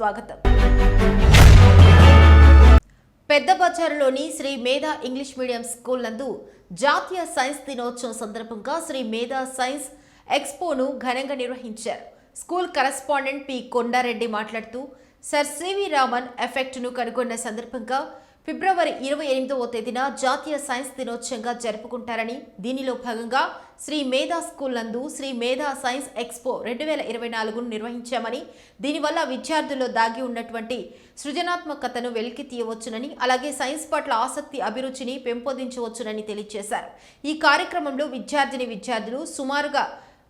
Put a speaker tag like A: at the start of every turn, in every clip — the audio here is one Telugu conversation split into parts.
A: స్వాగతం. పెద్ద బజారులోని Shri Medha English medium school నందు జాతీయ సైన్స్ దినోత్సవం సందర్భంగా శ్రీ మేధా సైన్స్ ఎక్స్పోను ఘనంగా నిర్వహించారు. స్కూల్ కరస్పాండెంట్ పి కొండారెడ్డి మాట్లాడుతూ సర్ సివి రామన్ ఎఫెక్ట్ను కనుగొన్న సందర్భంగా ఫిబ్రవరి ఇరవై ఎనిమిదవ తేదీన జాతీయ సైన్స్ దినోత్సవంగా జరుపుకుంటారని దీనిలో భాగంగా శ్రీ మేధా స్కూల్ నందు శ్రీ మేధా సైన్స్ ఎక్స్పో రెండు వేల ఇరవై నాలుగును నిర్వహించామని దీనివల్ల విద్యార్థుల్లో దాగి ఉన్నటువంటి సృజనాత్మకతను వెలికి తీయవచ్చునని అలాగే సైన్స్ పట్ల ఆసక్తి అభిరుచిని పెంపొందించవచ్చునని తెలియజేశారు ఈ కార్యక్రమంలో విద్యార్థిని విద్యార్థులు సుమారుగా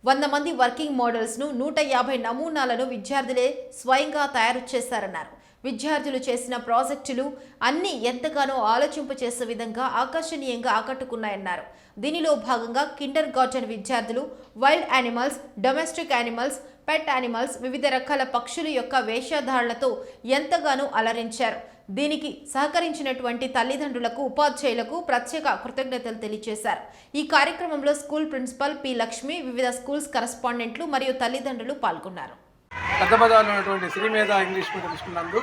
A: వంద మంది వర్కింగ్ మోడల్స్ను నూట యాభై నమూనాలను విద్యార్థులే స్వయంగా తయారు చేశారన్నారు. విద్యార్థులు చేసిన ప్రాజెక్టులు అన్ని ఎంతగానో ఆలోచింపచేసే విధంగా ఆకర్షణీయంగా ఆకట్టుకున్నాయన్నారు. దీనిలో భాగంగా కిండర్ గార్టెన్ విద్యార్థులు wild animals domestic animals pet animals వివిధ రకాల పక్షుల యొక్క వేషధారణలతో ఎంతగానో అలరించారు. దీనికి సహకరించినటువంటి తల్లిదండ్రులకు ఉపాధ్యాయులకు ప్రత్యేక కృతజ్ఞతలు తెలియజేశారు. ఈ కార్యక్రమంలో స్కూల్ ప్రిన్సిపల్ పి లక్ష్మి వివిధ స్కూల్స్ కరస్పాండెంట్లు మరియు తల్లిదండ్రులు పాల్గొన్నారు.
B: పెద్ద ఉన్నటువంటి ఉన్నటువంటి శ్రీమేధ ఇంగ్లీష్ మీడియం స్కూల్ నందు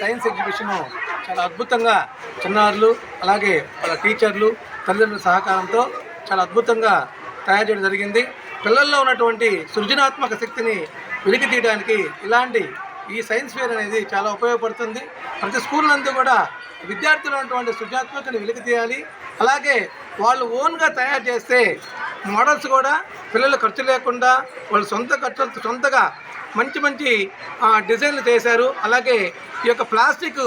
B: సైన్స్ ఎగ్జిబిషన్ చాలా అద్భుతంగా చిన్నారులు అలాగే వాళ్ళ టీచర్లు తల్లిదండ్రుల సహకారంతో చాలా అద్భుతంగా తయారు చేయడం జరిగింది. పిల్లల్లో ఉన్నటువంటి సృజనాత్మక శక్తిని వెలికి తీయడానికి ఇలాంటి ఈ సైన్స్ ఫేర్ అనేది చాలా ఉపయోగపడుతుంది. ప్రతి స్కూల్ నందు కూడా విద్యార్థులు ఉన్నటువంటి సృజనాత్మకతను వెలికి తీయాలి. అలాగే వాళ్ళు ఓన్గా తయారు చేస్తే మోడల్స్ కూడా పిల్లలు ఖర్చు లేకుండా వాళ్ళు సొంత ఖర్చు సొంతగా మంచి మంచి ఆ, డిజైన్లు చేశారు. అలాగే ఈ యొక్క ప్లాస్టిక్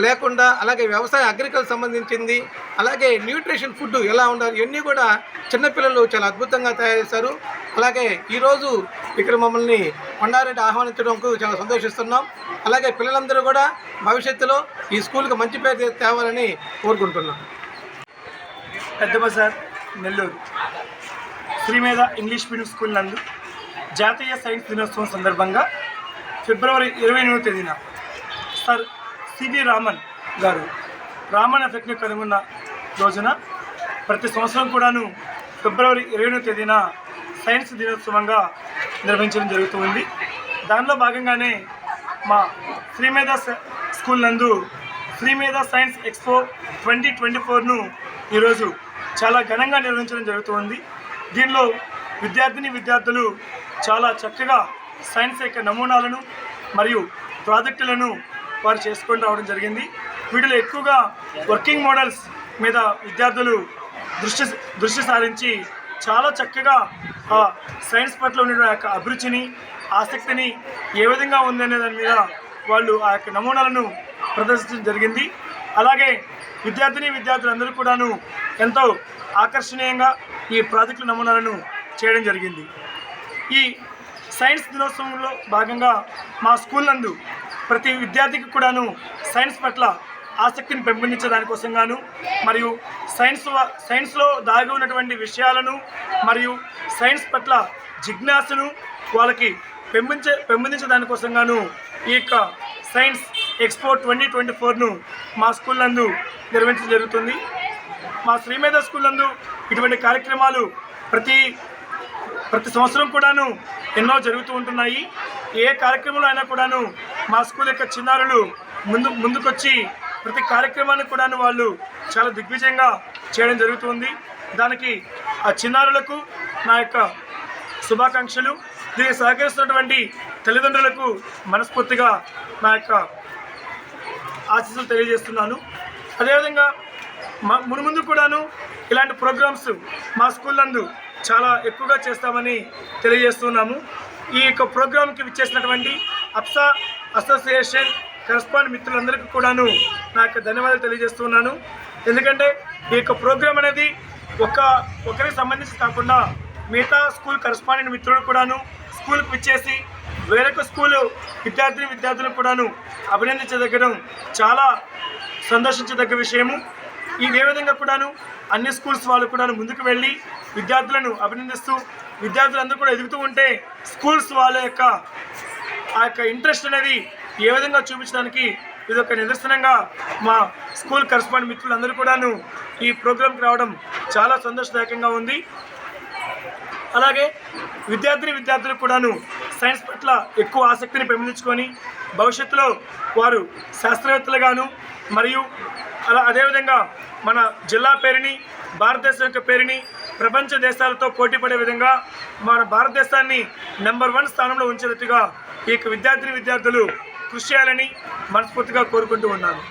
B: లేకుండా అలాగే వ్యవసాయ అగ్రికల్చర్ సంబంధించింది అలాగే న్యూట్రిషన్ ఫుడ్ ఎలా ఉండాలి ఇవన్నీ కూడా చిన్నపిల్లలు చాలా అద్భుతంగా తయారు చేశారు. అలాగే ఈరోజు ఇక్కడ మమ్మల్ని కొండారెడ్డి ఆహ్వానించడంకు చాలా సంతోషిస్తున్నాం. అలాగే పిల్లలందరూ కూడా భవిష్యత్తులో ఈ స్కూల్కి మంచి పేరు తేవాలని కోరుకుంటున్నాం.
C: Pedda Bazar Nellore. Srimedha English medium school నందు జాతీయ సైన్స్ దినోత్సవం సందర్భంగా ఫిబ్రవరి ఇరవై ఎనిమిదవ తేదీన సార్ సివి రామన్ గారు రామన్ ఎఫెక్ట్ని కనుగొన్న రోజున ప్రతి సంవత్సరం కూడాను ఫిబ్రవరి ఇరవై ఎనిమిదవ తేదీన సైన్స్ దినోత్సవంగా నిర్వహించడం జరుగుతుంది. దానిలో భాగంగానే మా శ్రీమేధ స్కూల్ నందు Srimedha science expo twenty twenty ఫోర్ను ఈరోజు చాలా ఘనంగా నిర్వహించడం జరుగుతుంది. దీనిలో విద్యార్థిని విద్యార్థులు చాలా చక్కగా సైన్స్ యొక్క నమూనాలను మరియు ప్రాజెక్టులను వారు చేసుకొని రావడం జరిగింది. వీటిలో ఎక్కువగా వర్కింగ్ మోడల్స్ మీద విద్యార్థులు దృష్టి దృష్టి సారించి చాలా చక్కగా ఆ సైన్స్ పట్ల ఉన్న యొక్క అభిరుచిని ఆసక్తిని ఏ విధంగా ఉందనే దాని మీద వాళ్ళు ఆ యొక్క నమూనాలను ప్రదర్శించడం జరిగింది. అలాగే విద్యార్థిని విద్యార్థులందరూ కూడాను ఎంతో ఆకర్షణీయంగా ఈ ప్రాజెక్టు నమూనాలను చేయడం జరిగింది. ఈ సైన్స్ దినోత్సవంలో భాగంగా మా స్కూల్ నందు ప్రతి విద్యార్థికి కూడాను సైన్స్ పట్ల ఆసక్తిని పెంపొందించడానికోసం గాను మరియు సైన్స్ సైన్స్లో దాగి ఉన్నటువంటి విషయాలను మరియు సైన్స్ పట్ల జిజ్ఞాసను వాళ్ళకి పెంపొందించే పెంపొందించే దానికోసం గాను ఈ యొక్క సైన్స్ ఎక్స్పో ట్వంటీ ట్వంటీ ఫోర్ను మా స్కూల్ నందు నిర్వహించడం జరుగుతుంది. మా శ్రీమేధ స్కూల్ నందు ఇటువంటి కార్యక్రమాలు ప్రతి ప్రతి సంవత్సరం కూడాను ఎన్నో జరుగుతూ ఉంటున్నాయి. ఏ కార్యక్రమంలో అయినా కూడాను మా స్కూల్ యొక్క చిన్నారులు ముందు ముందుకొచ్చి ప్రతి కార్యక్రమాన్ని కూడాను వాళ్ళు చాలా దిగ్విజయంగా చేయడం జరుగుతుంది. దానికి ఆ చిన్నారులకు నా యొక్క శుభాకాంక్షలు. దీనికి సహకరిస్తున్నటువంటి తల్లిదండ్రులకు మనస్ఫూర్తిగా నా యొక్క ఆశీస్సులు తెలియజేస్తున్నాను. అదేవిధంగా మా మునుముందు కూడాను ఇలాంటి ప్రోగ్రామ్స్ మా స్కూల్ నందు చాలా ఎక్కువగా చేస్తామని తెలియజేస్తున్నాము. ఈ యొక్క ప్రోగ్రాంకి విచ్చేసినటువంటి అప్సా అసోసియేషన్ కరస్పాండ్ మిత్రులందరికీ కూడాను నా యొక్క ధన్యవాదాలు తెలియజేస్తున్నాను. ఎందుకంటే ఈ యొక్క ప్రోగ్రాం అనేది ఒక ఒకరికి సంబంధించి కాకుండా మిగతా స్కూల్ కరస్పాండెంట్ మిత్రులు కూడాను స్కూల్కి విచ్చేసి వేరొక స్కూలు విద్యార్థిని విద్యార్థులకు కూడాను అభినందించదగ్గడం చాలా సంతోషించదగ్గ విషయము. ఈ విధంగా కూడాను అన్ని స్కూల్స్ వాళ్ళు కూడాను ముందుకు వెళ్ళి విద్యార్థులను అభినందిస్తూ విద్యార్థులందరూ కూడా ఎదుగుతూ ఉంటే స్కూల్స్ వాళ్ళ యొక్క ఆ యొక్క ఇంట్రెస్ట్ అనేది ఏ విధంగా చూపించడానికి ఇది ఒక నిదర్శనంగా మా స్కూల్ కరస్పాండ్ మిత్రులందరూ కూడాను ఈ ప్రోగ్రాంకి రావడం చాలా సంతోషదాయకంగా ఉంది. అలాగే విద్యార్థిని విద్యార్థులకు కూడాను సైన్స్ పట్ల ఎక్కువ ఆసక్తిని పెంపొందించుకొని భవిష్యత్తులో వారు శాస్త్రవేత్తలుగాను మరియు అలా అదేవిధంగా మన జిల్లా పేరుని భారతదేశం యొక్క పేరుని ప్రపంచ దేశాలతో పోటీ పడే విధంగా మన భారతదేశాన్ని నెంబర్ వన్ స్థానంలో ఉంచేటట్టుగా ఈ యొక్క విద్యార్థిని విద్యార్థులు కృషి చేయాలని మనస్ఫూర్తిగా కోరుకుంటూ ఉన్నాను.